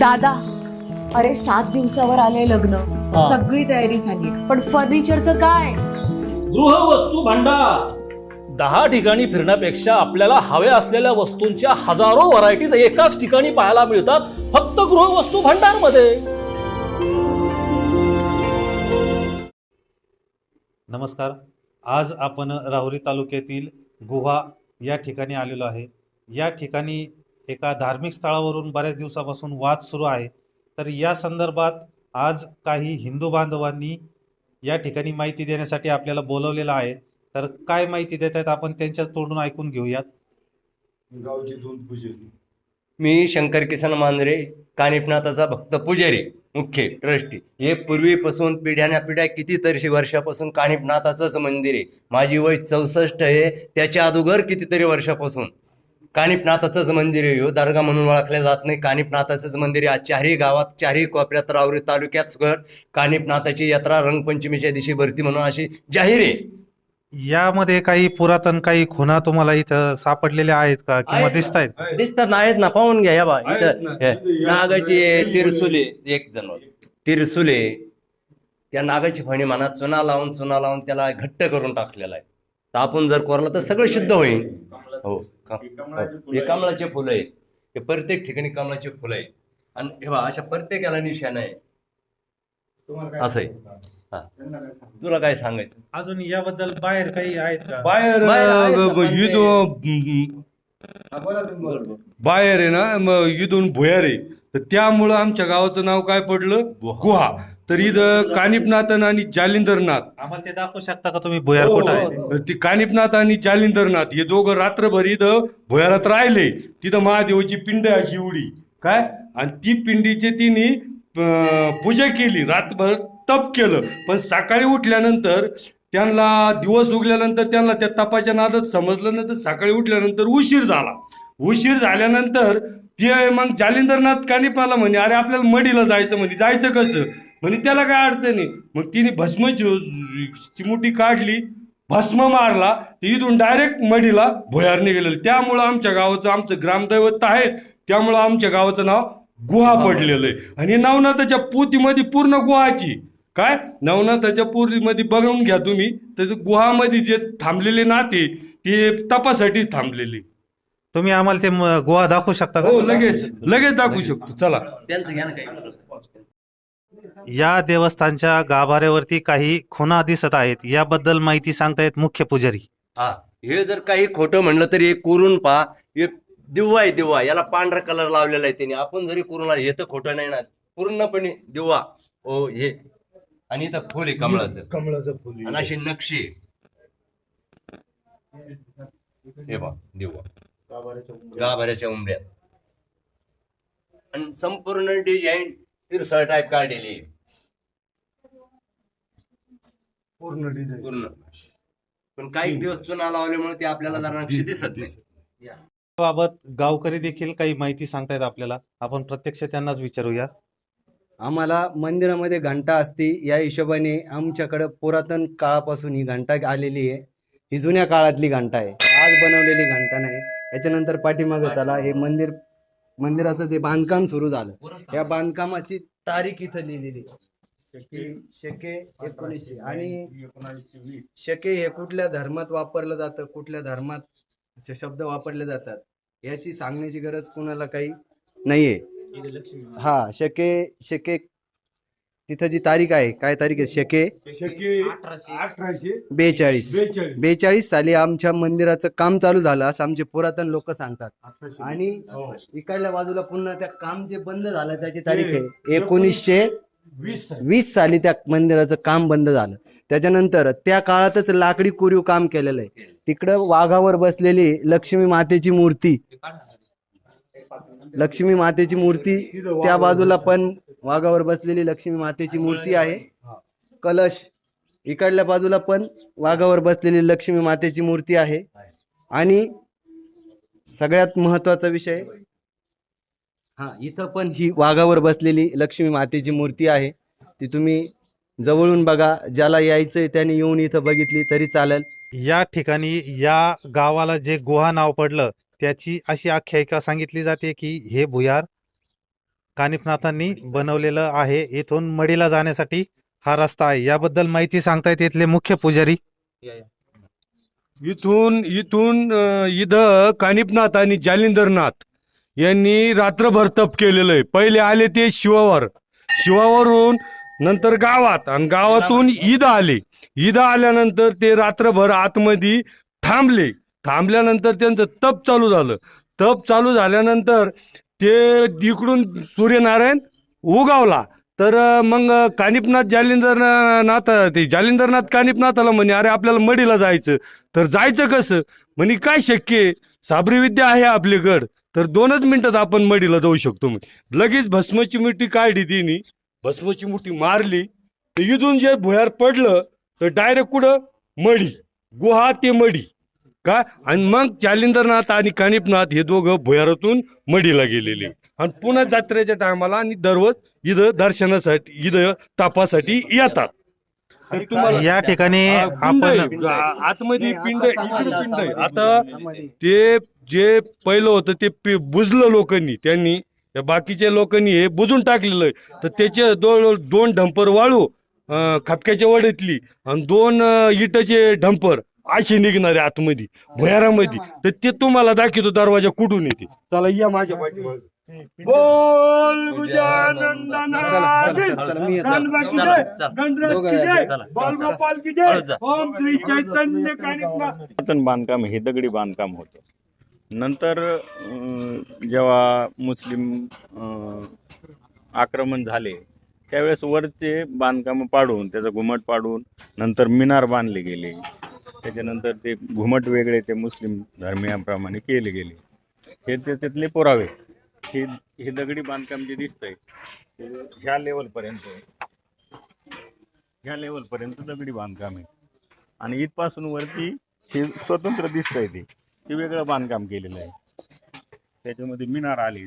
दादा अरे सात दिवसावर आले लग्न. हा. सगळी तयारी झाली. पण फर्निचरचं काय? गृहवस्तू भांडार. दहा ठिकाणी फिरण्यापेक्षा आपल्याला हव्या असलेल्या वस्तूंच्या हजारो व्हरायटीज एकाच ठिकाणी पाहायला मिळतात फक्त गृहवस्तू भांडारमध्ये नमस्कार. आज आपण राहुरी तालुक्यातील गुहा या ठिकाणी आलेलो आहे. या ठिकाणी एका धार्मिक स्थळावरून बऱ्याच दिवसापासून वाद सुरू आहे. तर या संदर्भात आज काही हिंदू बांधवांनी या ठिकाणी माहिती देण्यासाठी आपल्याला बोलवलेलं आहे. तर काय माहिती देत आहेत आपण त्यांच्याच तोंडून ऐकून घेऊयात. गावची दोन पुजारी. मी शंकर किसन मांजरे कानिपनाथाचा भक्त पुजारी मुख्य ट्रस्टी. हे पूर्वीपासून पिढ्याना पिढ्या कितीतरी वर्षापासून कानिपनाथाचंच मंदिर आहे. माझी वय चौसष्ट आहे. त्याच्या अगोदर कितीतरी वर्षापासून. कानिपनाथाचंच मंदिर आहे ह्यो दर्गा म्हणून ओळखल्या जात नाही. कानिपनाथाचंच मंदिर आहे. चारही गावात चारही कोपऱ्यात रावरी तालुक्यात सगळं कानिपनाथाची यात्रा रंगपंचमीच्या दिवशी भरती म्हणून अशी जाहीर आहे. यामध्ये काही पुरातन काही खुणा तुम्हाला इथं सापडलेल्या आहेत का? किंवा आहेत. दिसत आहेत. दिसतात ना आहेत ना. पाहून घ्या या बा. इथं. हे, नागाची तिरसुले एक जण. तिरसुले त्या नागाची फणी म्हणा चुना लावून चुना लावून त्याला घट्ट करून टाकलेला आहे. तर आपण जर कोरला तर सगळं शुद्ध होईल. हो. का- हो. हे. कमळाचे फुलं आहेत. हे प्रत्येक ठिकाणी कमळाचे फुलं आहेत. आणि हे बा अशा प्रत्येकाला निशाण आहे. असं आहे. हा. तुला काय सांगायचं? अजून याबद्दल बाहेर काही आहेत का? बाहेर बाहेर आहेत ना, अं, पण ते- युद्ध बाहेर आहे ना मग युद्धून भुयार आहे. तर त्यामुळं आमच्या गावाचं नाव काय पडलं? गुहा. तर इथं कानिपनाथन आणि जालिंदरनाथ. आम्हाला ते दाखवू शकता का तुम्ही? भुयार हो, कुठं आहे ती. कानिपनाथ आणि जालिंदरनाथ हे दोघं रात्रभर इथं भुयारात राहिले. तिथं महादेवाची पिंड आहे अशी एवढी काय? आणि ती पिंडीची तिने अं, पूजा केली. रातभर तप केलं. पण सकाळी उठल्यानंतर त्यांना दिवस उगल्यानंतर त्यांना त्या तपाच्या नादात समजलं नंतर सकाळी उठल्यानंतर उशीर झाला. उशीर झाल्यानंतर ते मग जालिंदरनाथ कानिपाला म्हणे अरे आपल्याला मडीला जायचं म्हणे. जायचं कसं? म्हणे त्याला काय अडचण आहे? मग तिने भस्मची चिमुटी काढली भस्म मारला ते इथून डायरेक्ट मडीला भुयार निघालेलं. त्यामुळं आमच्या गावाचं आमचं ग्रामदैवत आहे त्यामुळं आमच्या गावाचं नाव गुहा पडलेलं आहे. आणि नवनाथाच्या पोतीमध्ये पूर्ण गुहाची. काय? नवनाथाच्या पोतीमध्ये बघून घ्या तुम्ही तर गुहामध्ये जे थांबलेले नाते ते तपासाठी थांबलेले. तुम्ही आम्हाला ते गुहा दाखवू शकता हो लगेच लगेच दाखवू शकतो. चला. त्यांचं घ्या ना काही. या देवस्थानच्या गाभाऱ्यावरती काही खुणा दिसत आहेत. याबद्दल माहिती सांगतायत मुख्य पुजारी. हा हे जर काही खोटं म्हणलं तरी एक कोरून पहा. हे दिवा आहे दिवा याला पांढरा कलर लावलेला आहे त्याने. आपण जरी कोरून हे तर खोटं नाही ना. पूर्णपणे दिवा हो हे. आणि इथं फुल आहे कमळाचं. कमळाचं फुल आणि अशी नक्षी आहे. हे बा दिवा गाभाऱ्याच्या उंबऱ्यात आणि संपूर्ण डिझाईन तिरसळ टाईप काढलेली. पूर्ण डिझाईन पूर्ण. पण काही दिवस चुना लावल्यामुळे ते आपल्याला जरा नक्षी दिसत नाही. बाबत गावकरी देखील काही माहिती सांगतायत आपल्याला. आपण प्रत्यक्ष त्यांनाच विचारूया. आम्हाला मंदिरामध्ये घंटा असती या हिशोबाने आमच्याकडं पुरातन काळापासून ही घंटा आलेली आहे. ही जुन्या काळातली घंटा आहे. आज बनवलेली घंटा नाही. याच्यानंतर पाठीमागं चला. हे मंदिर मंदिराचं जे बांधकाम सुरू झालं या बांधकामाची तारीख इथं लिहिलेली. शके एकोणीसशे. आणि शके हे कुठल्या धर्मात वापरलं जातं कुठल्या धर्मात शब्द वापरले जातात याची सांगण्याची गरज कुणाला काही नाहीये. हा शके शके तिथं जी तारीख आहे काय तारीख आहे? शके? शके अठराशे. बेचाळीस. बेचाळीस. बेचाळीस साली आमच्या मंदिराचं काम चालू झालं असं आमचे पुरातन लोक सांगतात. आणि इकडल्या बाजूला पुन्हा त्या काम जे बंद झालं त्याची तारीख आहे. एकोणीसशे वीस वीस साली त्या मंदिराचं काम बंद झालं. त्याच्यानंतर त्या काळातच लाकडी कोरीव काम केलेलं आहे. तिकडं वाघावर बसलेली लक्ष्मी मातेची मूर्ती. लक्ष्मी मातेची मूर्ती त्या बाजूला पण वाघावर बसलेली लक्ष्मी मातेची मूर्ती आहे. कलश इकडल्या बाजूला पण वाघावर बसलेली लक्ष्मी मातेची मूर्ती आहे. आणि सगळ्यात महत्त्वाचा विषय हा इथं पण ही वाघावर बसलेली लक्ष्मी मातेची मूर्ती आहे. ती तुम्ही जवळून बघा ज्याला यायचंय त्याने येऊन इथं बघितली तरी चालेल. या ठिकाणी या गावाला जे गुहा नाव पडलं त्याची अशी आख्यायिका सांगितली जाते की हे भुयार कानिफनाथांनी बनवलेलं आहे इथून मडीला जाण्यासाठी हा रस्ता आहे. याबद्दल माहिती सांगतायत इथले मुख्य पुजारी. इथून इथून अं, इथं कानिपनाथ आणि जालिंदरनाथ यांनी रात्रभर तप केलेलं आहे. पहिले आले ते शिवावर. शिवावरून नंतर गावात आणि गावातून ईद आले. ईद आल्यानंतर ते रात्रभर आतमध्ये थांबले. थांबल्यानंतर त्यांचं तप चालू झालं. तप चालू झाल्यानंतर ते इकडून सूर्यनारायण उगावला. तर मग कानिपनाथ जालिंदरनाथ ते जालिंदरनाथ कानिपनाथाला म्हणे अरे आपल्याला मडीला जायचं. तर जायचं कसं? म्हणे काय शक्य आहे? साबरी विद्या आहे आपल्याकडं. तर दोनच मिनिटात आपण मडीला जाऊ शकतो. म्हणे. लगेच भस्माची मुठी काढली तिने. भस्माची मुठी मारली. तर इथून जे भुयार पडलं तर डायरेक्ट कुठं? मडी गुहा ते मडी का? आणि मग जालिंदरनाथ आणि कानिपनाथ हे दोघं भुयारातून मडीला गेलेले. आणि पुन्हा जत्रेच्या टायमाला आणि दररोज इथं दर्शनासाठी इथं तापासाठी येतात. तर तुम्हाला या ठिकाणी. आपण आतमध्ये पिंड इकडं पिंड आहे. आता ते जे पहिलं होतं ते पे- बुजलं लोकांनी त्यांनी. या बाकीच्या लोकांनी हे बुजून टाकलेलं आहे. तर त्याचे जवळजवळ दोन डंपर वाळू अं, खपक्याच्या वड्यातली आणि दोन अं, इटाचे डंपर. असे निघणारे आतमध्ये भुयारामध्ये तर ते तुम्हाला दाखवतो दरवाजा कुठून येते चला या माझ्या पाठीमागे. बोल गजानंदना चला, चला, जय. चला, चला, मी येतो. गणपती जय. गणराज दोघं की जय. जायचं. बालगोपाल की जय. ओम श्री चैतन्य कानिपनाथ पुरातन बांधकाम हे दगडी बांधकाम होतं नंतर अं, जेव्हा मुस्लिम अं, आक्रमण झाले त्यावेळेस वरचे बांधकाम पाडून त्याचं घुमट पाडून नंतर मिनार बांधले गेले त्याच्यानंतर ते घुमट वेगळे ते मुस्लिम धर्मियाप्रमाणे केले गेले. हे त्याच्यातले त्यातले पुरावे. हे हे दगडी बांधकाम जे दिसतंय ते ह्या लेवलपर्यंत ह्या लेवलपर्यंत दगडी बांधकाम आहे. आणि इथपासून वरती हे स्वतंत्र दिसतंय ते. ते वेगळं बांधकाम केलेलं आहे. त्याच्यामध्ये मिनार आली.